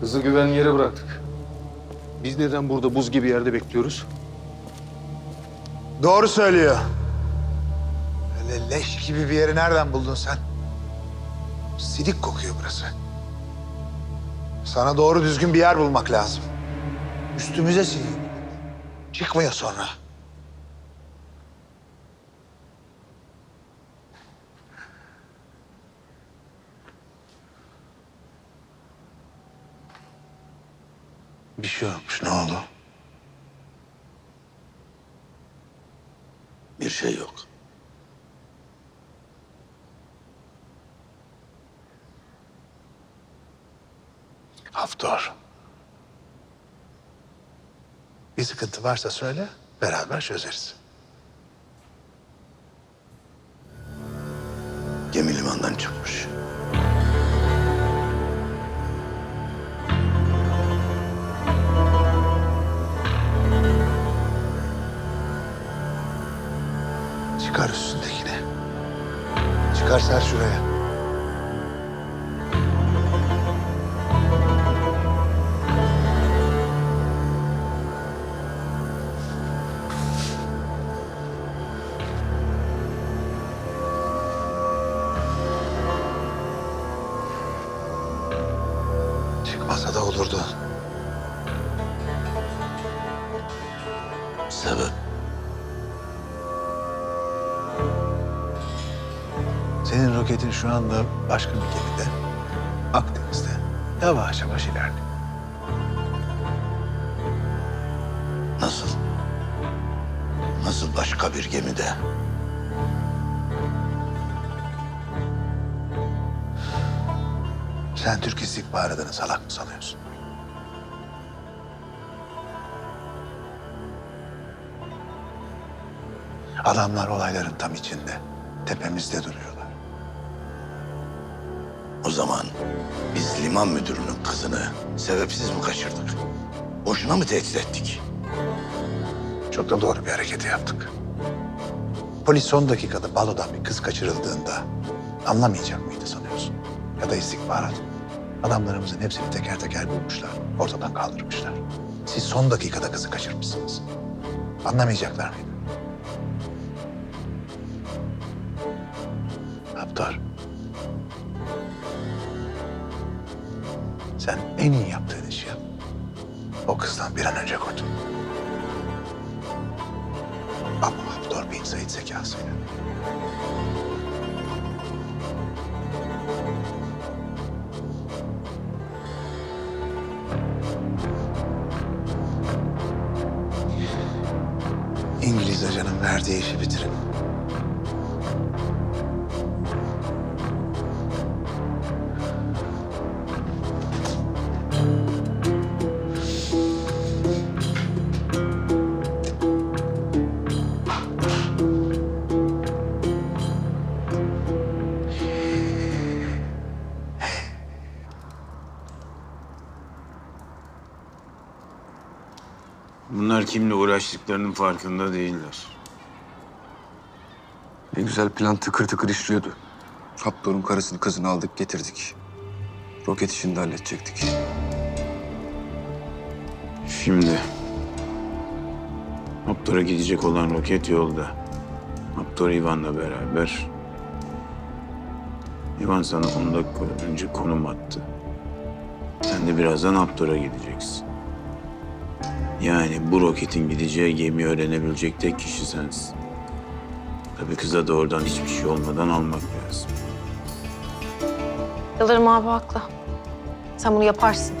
Kızı güvenli yere bıraktık. Biz neden burada buz gibi yerde bekliyoruz? Doğru söylüyor. Öyle leş gibi bir yeri nereden buldun sen? Sidik kokuyor burası. Sana doğru düzgün bir yer bulmak lazım. Üstümüze siliyor. Çıkmıyor sonra. Bir şey olmuş. Ne oldu? Bir şey yok. Haftor. Bir sıkıntı varsa söyle, beraber çözeriz. Gemi limandan çıkmış. Çıkar üstündekini. Çıkar ser şuraya. Çıkmasa da olurdu. Sebep? Senin roketin şu anda başka bir gemide. Akdeniz'de. Yavaş yavaş ilerliyor. Nasıl? Nasıl başka bir gemide? Sen Türk istihbaratını salak mı sanıyorsun? Adamlar olayların tam içinde. Tepemizde duruyorlar. O zaman biz liman müdürünün kızını sebepsiz mi kaçırdık? Boşuna mı tehdit ettik? Çok da doğru bir hareketi yaptık. Polis son dakikada balodan bir kız kaçırıldığında anlamayacak mıydı sanıyorsun? Ya da istihbarat. Adamlarımızın hepsini teker teker bulmuşlar. Ortadan kaldırmışlar. Siz son dakikada kızı kaçırmışsınız. Anlamayacaklar mıydı? Aptar. En iyi yaptığın işi yap. O kızdan bir an önce kurtul. Ama Abdur bin Said zekasıyla. İngiliz ajanın verdiği işi bitirin. Bunlar kimle uğraştıklarının farkında değiller. Ne güzel plan tıkır tıkır işliyordu. Raptor'un karısını kızını aldık getirdik. Roket işini de halledecektik. Şimdi Haptor'a gidecek olan roket yolda. Haptor Ivan'la beraber. Ivan sana 10 dakika önce konum attı. Sen de birazdan Haptor'a gideceksin. Yani bu roketin gideceği gemiyi öğrenebilecek tek kişi sensin. Tabii kıza da oradan hiçbir şey olmadan almak lazım. Yıldırım abi haklı. Sen bunu yaparsın.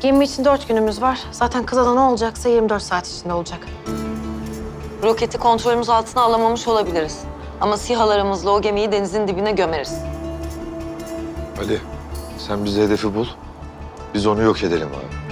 Gemi için dört günümüz var. Zaten kıza da ne olacaksa 24 saat içinde olacak. Roketi kontrolümüz altına alamamış olabiliriz. Ama sihalarımızla o gemiyi denizin dibine gömeriz. Ali, sen bize hedefi bul. Biz onu yok edelim abi.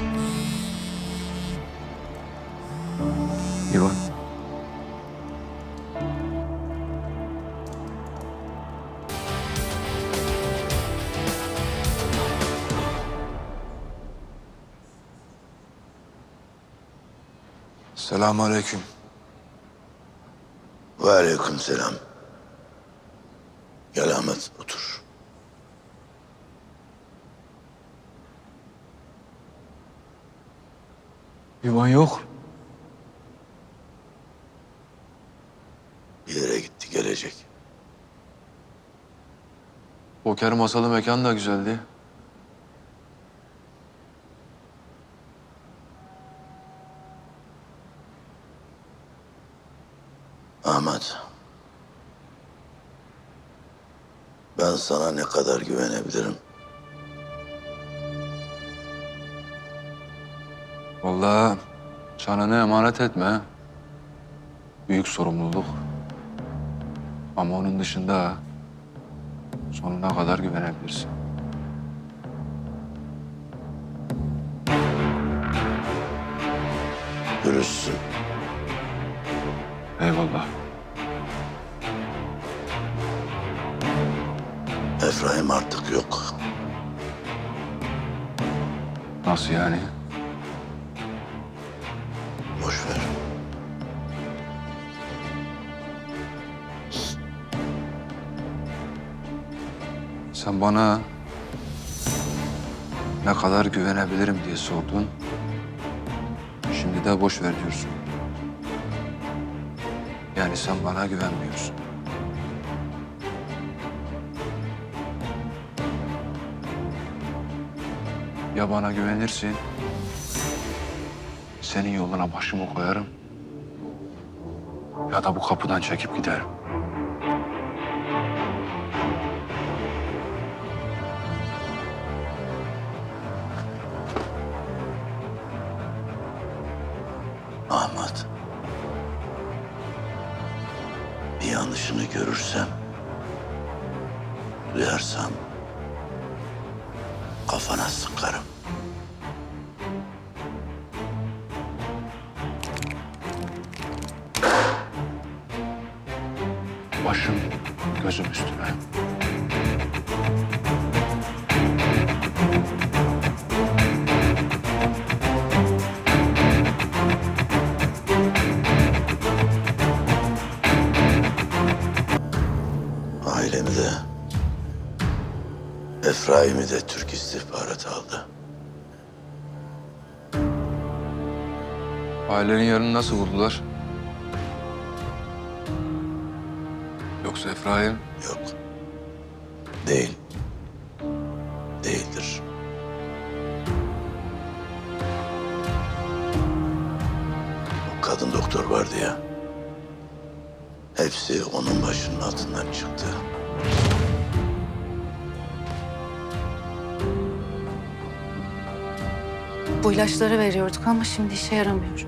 Selamun aleyküm. Ve aleyküm selam. Gel Ahmet otur. Yuvan yok. Bir yere gitti gelecek. Poker masalı mekan da güzeldi. Ben sana ne kadar güvenebilirim? Vallahi canını emanet etme. Büyük sorumluluk. Ama onun dışında sonuna kadar güvenebilirsin. Dürüstsün. Eyvallah. Efraim artık yok. Nasıl yani? Boş ver. Sen bana ne kadar güvenebilirim diye sordun. Şimdi de boş ver diyorsun. Yani sen bana güvenmiyorsun. Ya bana güvenirsin, senin yoluna başımı koyarım. Ya da bu kapıdan çekip giderim. Ahmet. Bir yanlışını görürsem, duyarsam kafana sıkarım. Gözüm üstüne. Ailemi de, Efraim'i de Türk istihbaratı aldı. Ailenin yerini nasıl buldular? Yoksa Efraim Yok. Değil. Değildir. O kadın doktor vardı ya. Hepsi onun başının altından çıktı. Bu ilaçları veriyorduk ama şimdi işe yaramıyor.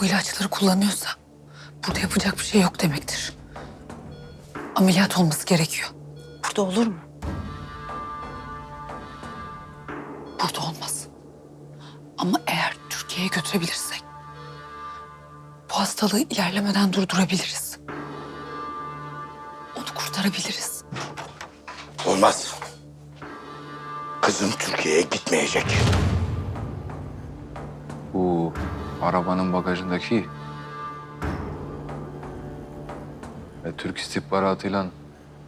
Bu ilaçları kullanıyorsa burada yapacak bir şey yok demektir. Ameliyat olması gerekiyor. Burada olur mu? Burada olmaz. Ama eğer Türkiye'ye götürebilirsek bu hastalığı ilerlemeden durdurabiliriz. Onu kurtarabiliriz. Olmaz. Kızım Türkiye'ye gitmeyecek. Arabanın bagajındaki ve Türk istihbaratıyla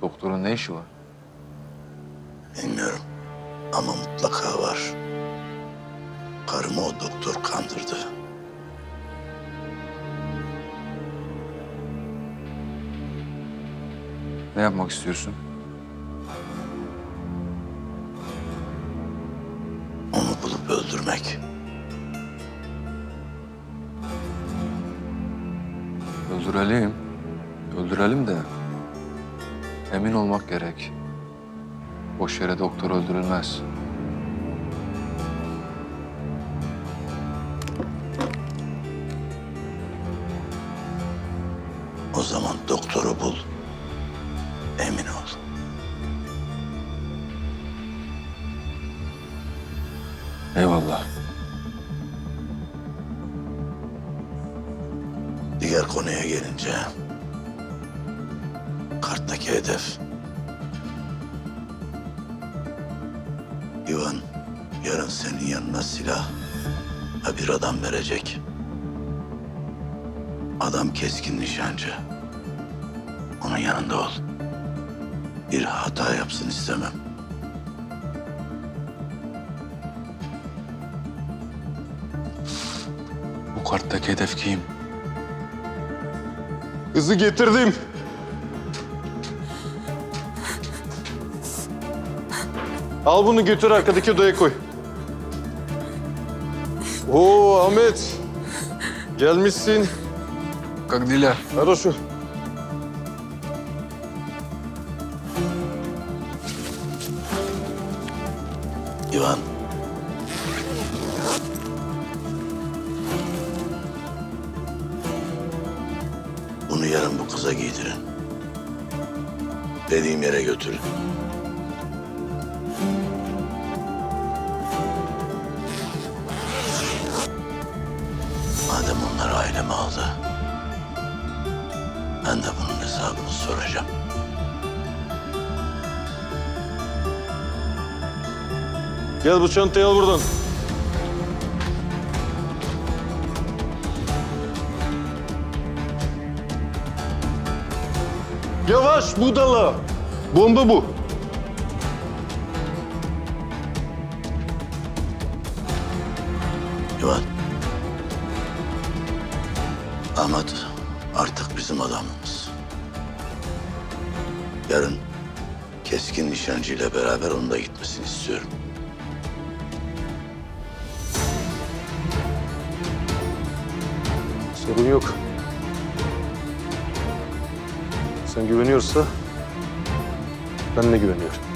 doktorun ne işi var? Bilmiyorum. Ama mutlaka var. Karımı o doktor kandırdı. Ne yapmak istiyorsun? Öldürelim. Öldürelim de emin olmak gerek. Boş yere doktor öldürülmez. O zaman doktoru bul. Emin ol. Eyvallah. Diğer konuya gelince... Karttaki hedef... Ivan yarın senin yanına silah ve bir adam verecek. Adam keskin nişancı. Onun yanında ol. Bir hata yapsın istemem. Bu karttaki hedef kim? Kızı getirdim. Al bunu götür arkadaki odaya koy. Oo Ahmet. Gelmişsin. Как дела? Хорошо. İvan. Yere götürün. Madem onlar ailemi aldı, ben de bunun hesabını soracağım. Gel bu çantayı al buradan. Yavaş budala. Bomba bu. İvan. Ahmet artık bizim adamımız. Yarın keskin nişancıyla beraber onun da gitmesini istiyorum. Sorun yok. Sen güveniyorsa de güveniyorum.